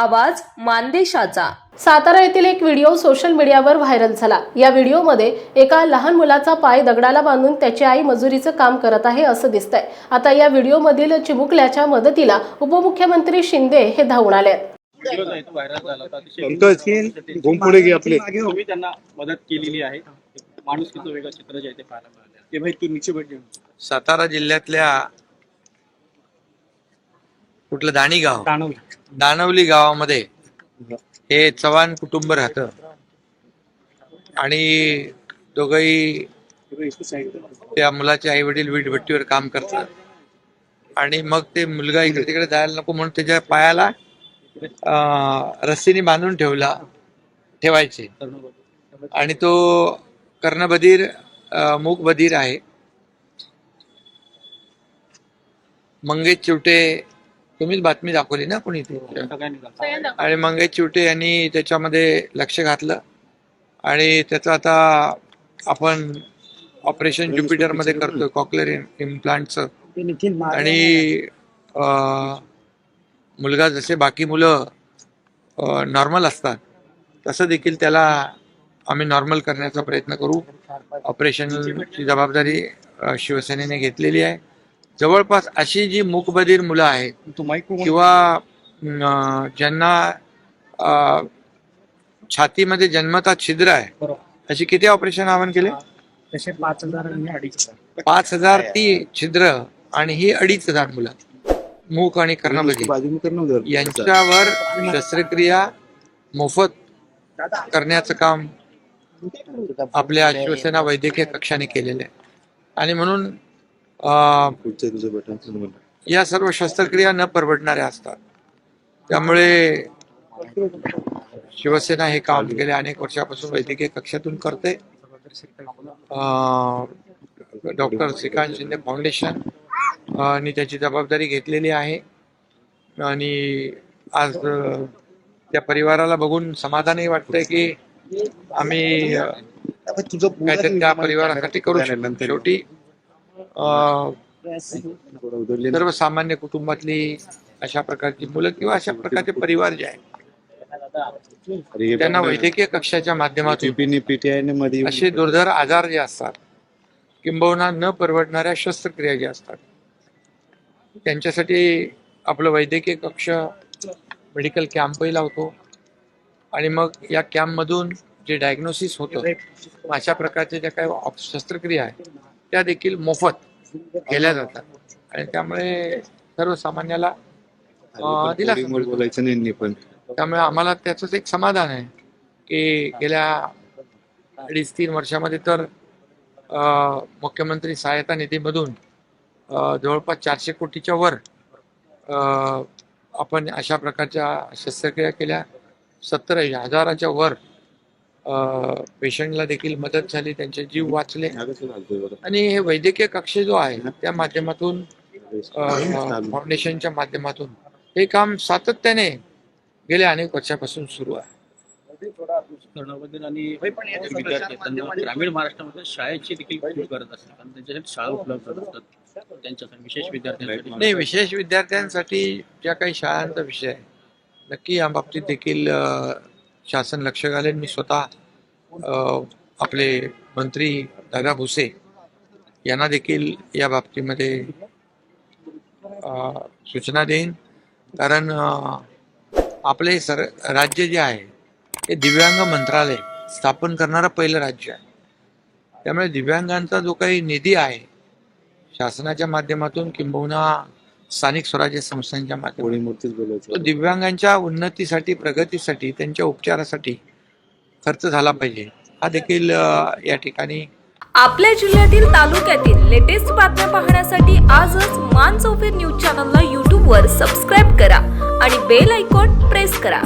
आवाज मानदेशाचा. सातारा येथील एक व्हिडिओ सोशल मीडियावर व्हायरल झाला. या व्हिडिओमध्ये एका लहान मुलाचा पाय दगडाला बांधून त्याची आई मजुरीचं काम करत आहे असं दिसतंय. आता या व्हिडिओमधील चिमुकल्याच्या मदतीला उपमुख्यमंत्री शिंदे हे धावून आले मदत केलेली आहे. वेगळं चित्र जे आहे ते पाहायला. सातारा जिल्ह्यातल्या कुठलं दाणी गाव दानवली गावामध्ये हे चव्हाण कुटुंब राहतं. आणि दोघही. त्या मुलाचे आई वडील वीटभट्टीवर काम करतात. आणि मग ते मुलगा इकडे तिकडे जायला नको म्हणून त्याच्या पायाला अं, रस्सीने बांधून ठेवला ठेवायचे. आणि तो कर्णबधीर अं, मूकबधीर आहे. मंगेश चिवटे तुम्हीच बातमी दाखवली ना कोणी ते? सगळ्यांनी आणि मंगेश चिवटे यांनी त्याच्यामध्ये लक्ष घातलं. आणि त्याचं आता आपण ऑपरेशन ज्युपिटरमध्ये करतोय कॉकलर इम्प्लांटचं. आणि मुलगा जसे बाकी मुलं नॉर्मल असतात तसं देखील त्याला आम्ही नॉर्मल करण्याचा प्रयत्न करू. ऑपरेशनची जबाबदारी शिवसेनेने घेतलेली आहे. जवळपास अशी जी मूकबधीर मुलं आहेत. किंवा ज्यांना छातीमध्ये जन्मता छिद्र आहे अशी किती ऑपरेशन आव्हान केले? तसे पाच हजार पाच हजार ती छिद्र आणि ही अडीच हजार मुलं. मूक आणि कर्णबधी. यांच्यावर शस्त्रक्रिया मोफत करण्याचं काम आपल्या शिवसेना वैद्यकीय कक्षाने केलेलं आहे. आणि म्हणून या सर्व शस्त्रक्रिया न परवडणाऱ्या असतात. त्यामुळे शिवसेना हे काम गेल्या अनेक वर्षापासून वैद्यकीय कक्षातून करते. डॉक्टर श्रीकांत शिंदे फाउंडेशन आणि त्याची जबाबदारी घेतलेली आहे. आणि आज त्या परिवाराला बघून समाधानही वाटतंय की आम्ही त्या परिवारासाठी करू शकतो. शेवटी अं. सर्वसामान्य कुटुंबातली अशा प्रकारची मुलं किंवा अशा प्रकारचे परिवार जे आहेत अरे त्यांना. वैद्यकीय कक्षाच्या माध्यमातून मध्ये असे दुर्धर आजार जे असतात किंबहुना न परवडणाऱ्या शस्त्रक्रिया ज्या असतात त्यांच्यासाठी आपलं वैद्यकीय कक्ष मेडिकल कॅम्पही लावतो आणि मग या कॅम्पमधून जे डायग्नोसिस होतं अशा प्रकारच्या ज्या काही ऑप- शस्त्रक्रिया आहेत त्या देखील मोफत केल्या जातात. आणि त्यामुळे सर्वसामान्याला वर बोलायचं नाही पण. त्यामुळे आम्हाला त्याचंच एक समाधान आहे की गेल्या अडीच तीन वर्षामध्ये तर मुख्यमंत्री सहायता निधीमधून जवळपास चारशे कोटीच्या वर आपण अशा प्रकारच्या शस्त्रक्रिया केल्या. सत्तर हजाराच्या वर पेशंटला देखील मदत झाली त्यांचे जीव वाचले? आणि हे वैद्यकीय कक्ष जो आहे त्या माध्यमातून. फाउंडेशनच्या माध्यमातून हे काम सातत्याने गेल्या अनेक वर्षापासून सुरू आहे. आणि ग्रामीण महाराष्ट्रामध्ये शाळेची देखील खूप गरज असते. कारण त्यांच्यासाठी शाळा उपलब्ध नसतात त्यांच्यासाठी विशेष विद्यार्थ्यांसाठी नाही विशेष विद्यार्थ्यांसाठी ज्या काही शाळांचा विषय आहे नक्की या बाबतीत देखील शासन लक्ष घालेल मी स्वतः आपले मंत्री दादा भुसे यांना देखील या बाबतीमध्ये सूचना देईन. कारण आपले सर राज्य जे आहे हे दिव्यांग मंत्रालय स्थापन करणारं पहिलं राज्य आहे. त्यामुळे दिव्यांगांचा जो काही निधी आहे शासनाच्या माध्यमातून किंबहुना स्थानिक स्वराज्य संस्थांच्या माध्यमातून. दिव्यांगांच्या उन्नतीसाठी प्रगतीसाठी त्यांच्या उपचारासाठी खर्च झाला पाहिजे. हा देखील या ठिकाणी आपल्या जिल्ह्यातील तालुक्यातील लेटेस्ट बातम्या पाहण्यासाठी आजच मान चौफेर न्यूज चॅनलला यूट्यूबवर सबस्क्राईब करा आणि बेल आयकॉन प्रेस करा.